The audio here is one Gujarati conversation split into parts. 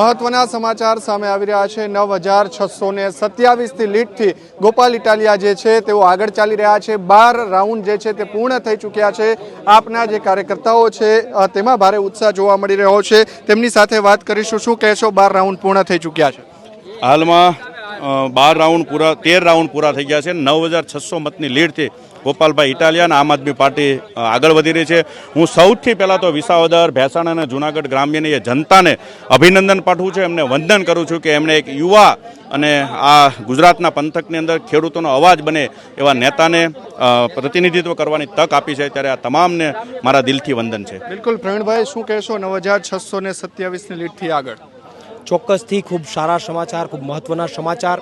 મહત્વના સમાચાર સામે આવી રહ્યા છે. નવ હજાર છસો ને સત્યાવીસથી લીડથી ગોપાલ ઇટાલિયા જે છે, તેઓ આગળ ચાલી રહ્યા છે. બાર રાઉન્ડ જે છે, તે પૂર્ણ થઈ ચૂક્યા છે. આપના જે કાર્યકર્તાઓ છે તેમાં ભારે ઉત્સાહ જોવા મળી રહ્યો છે. તેમની સાથે વાત કરીશું. શું કહેશો, બાર રાઉન્ડ પૂર્ણ થઈ ચૂક્યા છે? હાલમાં બાર રાઉન્ડ પૂરા, તેર રાઉન્ડ પૂરા થઈ ગયા છે. નવ હજાર છસો મતની લીડથી ગોપાલભાઈ ઇટાલિયન આમ આદમી પાર્ટી આગળ વધી રહી છે. હું સૌથી પહેલાં તો વિસાવદર ભેસાણ અને જુનાગઢ ગ્રામ્યની એ જનતાને અભિનંદન પાઠવું છું એમને વંદન કરું છું કે એમણે એક યુવા અને આ ગુજરાતના પંથકની અંદર ખેડૂતોનો અવાજ બને એવા નેતાને પ્રતિનિધિત્વ કરવાની તક આપી છે. ત્યારે આ તમામને મારા દિલથી વંદન છે. બિલકુલ પ્રવીણભાઈ શું કહેશો? નવ હજાર છસો ને સત્યાવીસની લીડથી આગળ. ચોક્કસથી ખૂબ સારા સમાચાર ખૂબ મહત્ત્વના સમાચાર.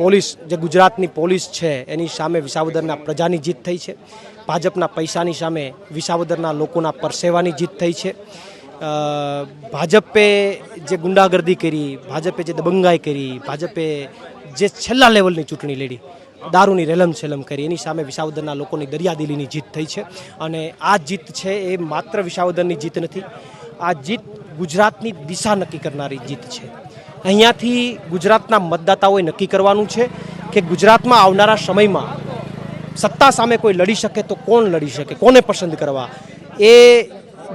પોલીસ, જે ગુજરાતની પોલીસ છે, એની સામે વિસાવદરના પ્રજાની જીત થઈ છે. ભાજપના પૈસાની સામે વિસાવદરના લોકોના પરસેવાની જીત થઈ છે. ભાજપે જે ગુંડાગર્દી કરી, ભાજપે જે દબંગાઈ કરી, ભાજપે જે છેલ્લા લેવલની ચૂંટણી લડી, દારૂની રેલમ છેલમ કરી, એની સામે વિસાવદરના લોકોની દરિયાદિલીની જીત થઈ છે. અને આ જીત છે એ માત્ર વિસાવદરની જીત નથી, આ જીત ગુજરાતની દિશા નક્કી કરનારી જીત છે. અહીંયાથી ગુજરાતના મતદાતાઓએ નક્કી કરવાનું છે કે ગુજરાતમાં આવનારા સમયમાં સત્તા સામે કોઈ લડી શકે તો કોણ લડી શકે, કોને પસંદ કરવા? એ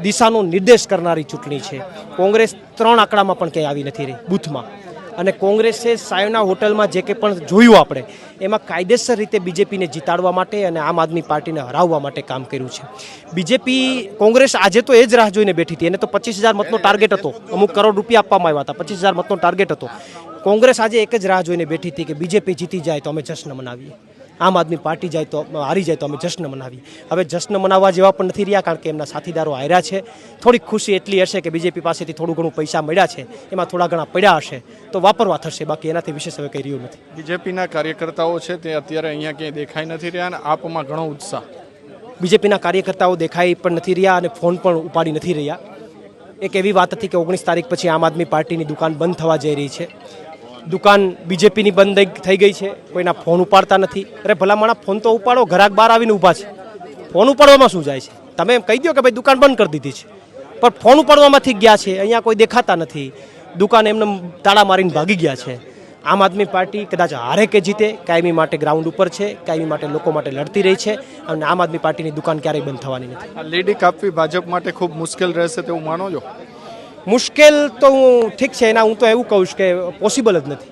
દિશાનો નિર્દેશ કરનારી ચૂંટણી છે. કોંગ્રેસ ત્રણ આંકડામાં પણ ક્યાંય આવી નથી રહી, બૂથમાં. અને કોંગ્રેસે સાયોના હોટલમાં જે કંઈ પણ જોયું આપણે, એમાં કાયદેસર રીતે બીજેપીને જીતાડવા માટે અને આમ આદમી પાર્ટીને હરાવવા માટે કામ કર્યું છે. બીજેપી, કોંગ્રેસ આજે તો એ જ રાહ જોઈને બેઠી હતી. એને તો પચીસ હજાર મતનો ટાર્ગેટ હતો. અમુક કરોડ રૂપિયા આપવામાં આવ્યા હતા. પચીસ હજાર મતનો ટાર્ગેટ હતો. કોંગ્રેસ આજે એક જ રાહ જોઈને બેઠી હતી કે બીજેપી જીતી જાય તો અમે જશ્ન મનાવીએ. આમ આદમી પાર્ટી જાય તો હારી જાય તો અમે જશ્ન મનાવીએ હવે જશ્ન મનાવવા જેવા પણ નથી રહ્યા કારણ કે એમના સાથીદારો હાર્યા છે. થોડીક ખુશી એટલી હશે કે બીજેપી પાસેથી થોડું ઘણું પૈસા મળ્યા છે. એમાં થોડા ઘણા પડ્યા હશે. તો વાપરવા થશે. બાકી એનાથી વિશેષ હવે કંઈ રહ્યું નથી. બીજેપીના કાર્યકર્તાઓ છે તે અત્યારે અહીંયા ક્યાંય દેખાઈ નથી રહ્યા અને આપમાં ઘણો ઉત્સાહ. બીજેપીના કાર્યકર્તાઓ દેખાઈ પણ નથી રહ્યા અને ફોન પણ ઉપાડી નથી રહ્યા. એક એવી વાત હતી કે ઓગણીસ તારીખ પછી આમ આદમી પાર્ટીની દુકાન બંધ થવા જઈ રહી છે. દુકાન બીજેપીની બંધ થઈ ગઈ છે. કોઈના ફોન ઉપાડતા નથી. અરે ભલામણા, ફોન તો ઉપાડો. ઘરાક બહાર આવીને ઊભા છે. ફોન ઉપાડવામાં શું જાય છે? તમે એમ કહી દો કે ભાઈ દુકાન બંધ કરી દીધી છે. પણ ફોન ઉપાડવામાંથી ગયા છે. અહીંયા કોઈ દેખાતા નથી. દુકાન એમને તાળા મારીને ભાગી ગયા છે. આમ આદમી પાર્ટી કદાચ હારે કે જીતે, કાયમી માટે ગ્રાઉન્ડ ઉપર છે, કાયમી માટે લોકો માટે લડતી રહી છે અને આમ આદમી પાર્ટીની દુકાન ક્યારેય બંધ થવાની નથી. લેડી કાપવી ભાજપ માટે ખૂબ મુશ્કેલ રહેશે તેવું માનો છો? મુશ્કેલ તો હું ઠીક છે, એના હું તો એવું કહું છું કે પોસિબલ જ નથી.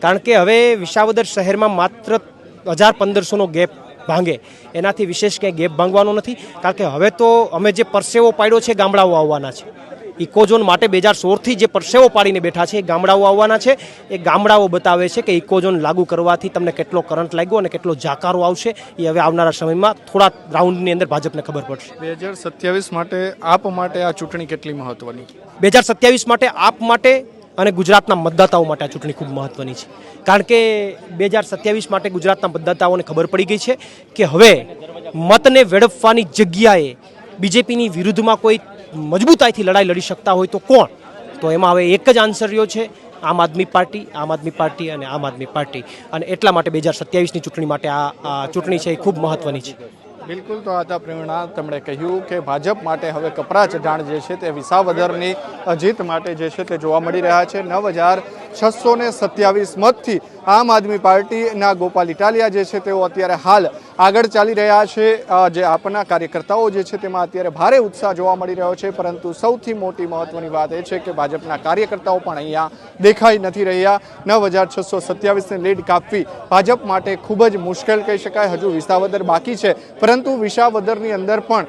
કારણ કે હવે વિસાવદર શહેરમાં માત્ર હજાર પંદરસોનો ગેપ ભાંગે. એનાથી વિશેષ ક્યાંય ગેપ ભાંગવાનો નથી. કારણ કે હવે તો અમે જે પરસેવો પાડ્યો છે, ગામડાઓ આવવાના છે. ઇકોઝોન માટે બે હજાર સોળથી જે પરસેવો પાડીને બેઠા છે એ ગામડાઓ આવવાના છે. એ ગામડાઓ બતાવે છે કે ઇકોઝોન લાગુ કરવાથી તમને કેટલો કરંટ લાગ્યો અને કેટલો જાકારો આવશે એ હવે આવનારા સમયમાં થોડા રાઉન્ડની અંદર ભાજપને ખબર પડશે. બે હજાર સત્યાવીસ માટે આપ માટે આ ચૂંટણી કેટલી મહત્વની? બે હજાર સત્યાવીસ માટે આપ માટે અને ગુજરાતના મતદાતાઓ માટે આ ચૂંટણી ખૂબ મહત્વની છે. કારણ કે બે હજાર સત્યાવીસ માટે ગુજરાતના મતદાતાઓને ખબર પડી ગઈ છે કે હવે મતને વેડફવાની જગ્યાએ બીજેપીની વિરુદ્ધમાં કોઈ મજબૂતાઈથી લડાઈ લડી શકતા હોય તો કોણ? તો એમાં હવે એક જ આન્સર રહ્યો છે, આમ આદમી પાર્ટી, આમ આદમી પાર્ટી અને આમ આદમી પાર્ટી. અને એટલા માટે બે હજાર સત્યાવીસની ચૂંટણી માટે આ ચૂંટણી છે એ ખૂબ મહત્વની છે. બિલકુલ, તો હતા પ્રેરણા તેમણે કહ્યું કે ભાજપ માટે હવે કપરા ચઢાણ જે છે તે વિસાવદરની જીત માટે જે છે તે જોવા મળી રહ્યા છે. નવ હજાર છસો સત્યાવીસ મતથી આમ આદમી પાર્ટીના ગોપાલ ઇટાલિયા જે છે, તેઓ અત્યારે હાલ આગળ ચાલી રહ્યા છે. જે આપના કાર્યકર્તાઓ જે છે, તેમાં અત્યારે ભારે ઉત્સાહ જોવા મળી રહ્યો છે, પરંતુ સૌથી મોટી મહત્વની વાત એ છે કે ભાજપના કાર્યકર્તાઓ પણ અહીંયા દેખાઈ નથી રહ્યા. નવ હજાર છસો સત્યાવીસની લીડ કાપવી ભાજપ માટે ખૂબ જ મુશ્કેલ કહી શકાય. હજુ વિસાવદર બાકી છે, પરંતુ વિસાવદરની અંદર પણ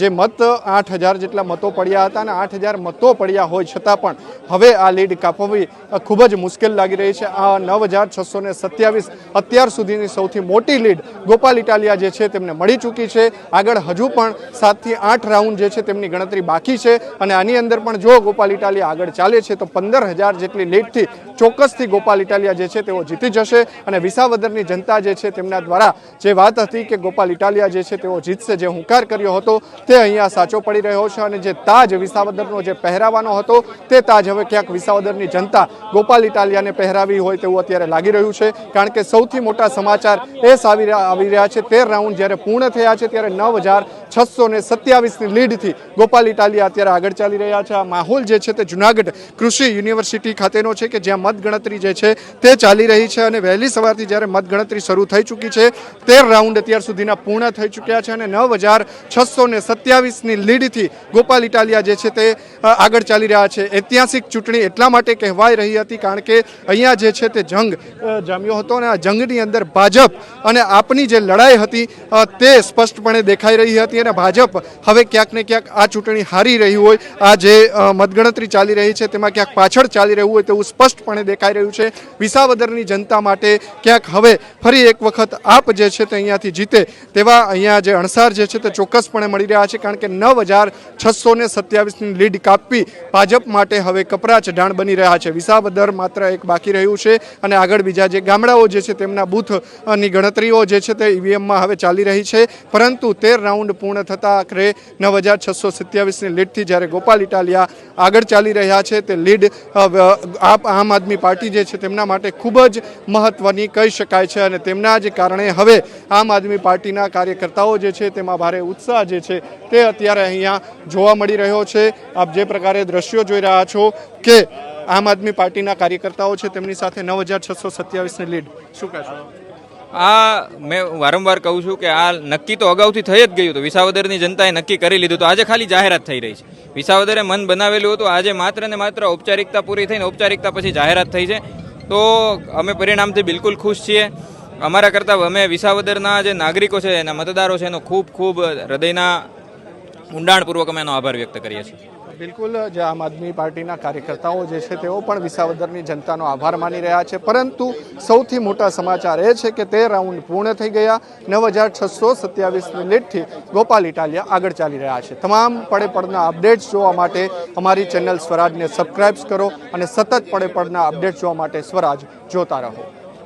જે મત આઠ હજાર જેટલા મતો પડ્યા હતા અને આઠ હજાર મતો પડ્યા હોય છતાં પણ હવે આ લીડ કાપવી ખૂબ જ મુશ્કેલ લાગી રહી છે. આ નવ હજાર છસો ને સત્યાવીસ અત્યાર સુધીની સૌથી મોટી લીડ ગોપાલ ઇટાલિયા જે છે તેમને મળી ચૂકી છે. આગળ હજુ પણ સાતથી આઠ રાઉન્ડ જે છે તેમની ગણતરી બાકી છે અને આની અંદર પણ જો ગોપાલ ઇટાલિયા આગળ ચાલે છે તો પંદર હજાર જેટલી લીડથી ચોક્કસથી ગોપાલ ઇટાલિયા જે છે તેઓ જીતી જશે અને વિસાવદરની જનતા જે છે તેમના દ્વારા જે વાત હતી કે ગોપાલ ઇટાલિયા જે છે તેઓ જીતશે જે હુંકાર કર્યો હતો તે અહીંયા સાચો પડી રહ્યો છે અને જે તાજ વિસાવદરનો જે પહેરાવાનો હતો તે તાજ હવે ક્યાંક વિસાવદરની જનતા ગોપાલ ઇટાલિયાને પહેરાવી હોય તેવું અત્યારે લાગી રહ્યું છે કારણ કે સૌથી મોટા સમાચાર એ આવી રહ્યા છે. તેર રાઉન્ડ જ્યારે પૂર્ણ થયા છે, ત્યારે નવ હજાર છસો ને સત્યાવીસની લીડથી ગોપાલ ઇટાલિયા અત્યારે આગળ ચાલી રહ્યા છે. આ માહોલ જે છે તે જુનાગઢ કૃષિ યુનિવર્સિટી ખાતેનો છે કે જ્યાં મતગણતરી જે છે તે ચાલી રહી છે અને વહેલી સવારથી જ્યારે મતગણતરી શરૂ થઈ ચૂકી છે, તેર રાઉન્ડ અત્યાર સુધીના પૂર્ણ થઈ ચૂક્યા છે અને નવ હજાર છસો ને સત્યાવીસની લીડથી ગોપાલ ઇટાલિયા જે છે તે આગળ ચાલી રહ્યા છે. ઐતિહાસિક ચૂંટણી એટલા માટે કહેવાઈ રહી હતી કારણ કે અહીંયા જે છે તે જંગ જામ્યો હતો અને આ જંગની અંદર ભાજપ અને આપની જે લડાઈ હતી તે સ્પષ્ટપણે દેખાઈ રહી હતી અને ભાજપ હવે ક્યાંક ને ક્યાંક આ ચૂંટણી હારી રહી હોય, આ જે મતગણતરી ચાલી રહી છે તેમાં ક્યાંક પાછળ ચાલી રહ્યું હોય તેવું સ્પષ્ટપણે દેખાઈ રહ્યું છે. વિસાવદરની જનતા માટે ક્યાંક હવે ફરી એક વખત આપ જે છે તે અહીંયાથી જીતે તેવા અહીંયા જે અણસાર જે છે તે ચોક્કસપણે મળી રહ્યા છે, કારણ કે નવ હજાર છસો ને સત્યાવીસની લીડ કાપવી ભાજપ માટે હવે કપરા ચઢાણ બની રહ્યા છે. વિસાવદર માત્ર એક બાકી રહ્યું છે અને આગળ બીજા જે ગામડાઓ જે છે તેમના બૂથની ગણતરીઓ જે છે તે ઈવીએમમાં હવે ચાલી રહી છે. પરંતુ તેર રાઉન્ડ પૂર્ણ થતાં આખરે નવ હજાર છસો સત્યાવીસની લીડથી જ્યારે ગોપાલ ઇટાલિયા આગળ ચાલી રહ્યા છે, તે લીડ આમ આદમી પાર્ટી જે છે તેમના માટે ખૂબ જ મહત્વની કહી શકાય છે અને તેમના જ કારણે હવે આમ આદમી પાર્ટીના કાર્યકર્તાઓ જે છે તેમાં ભારે ઉત્સાહ જે છે તે અત્યારે અહીંયા જોવા મળી રહ્યો છે. આપ જે પ્રકારે દ્રશ્યો જોઈ રહ્યા છો કે આમ આદમી પાર્ટીના કાર્યકર્તાઓ છે તેમની સાથે નવ હજાર છસો સત્યાવીસની લીડ. શું કહેશો? આ મેં વારંવાર કહું છું કે આ નક્કી તો અગાઉથી થઈ જ ગયું હતું. વિસાવદરની જનતાએ નક્કી કરી લીધું તો આજે ખાલી જાહેરાત થઈ રહી છે. વિસાવદરે મન બનાવેલું હતું, આજે માત્ર ને માત્ર ઔપચારિકતા પૂરી થઈને ઔપચારિકતા પછી જાહેરાત થઈ છે. તો અમે પરિણામથી બિલકુલ ખુશ છીએ. અમારા કરતાં અમે વિસાવદરના જે નાગરિકો છે, એના મતદારો છે, એનો ખૂબ ખૂબ હૃદયના ઊંડાણપૂર્વક અમે એનો આભાર વ્યક્ત કરીએ છીએ. બિલકુલ, જે આમ આદમી પાર્ટીના કાર્યકર્તાઓ જે છે, તેઓ પણ વિસાવદરની જનતાનો આભાર માની રહ્યા છે. પરંતુ સૌથી મોટા સમાચાર એ છે કે તે રાઉન્ડ પૂર્ણ થઈ ગયા. નવ હજાર છસો સત્યાવીસની લીડથી ગોપાલ ઇટાલિયા આગળ ચાલી રહ્યા છે. તમામ પડે પડના અપડેટ્સ જોવા માટે અમારી ચેનલ સ્વરાજને સબસ્ક્રાઇબ્સ કરો અને સતત પડે પડના અપડેટ્સ જોવા માટે સ્વરાજ જોતા રહો.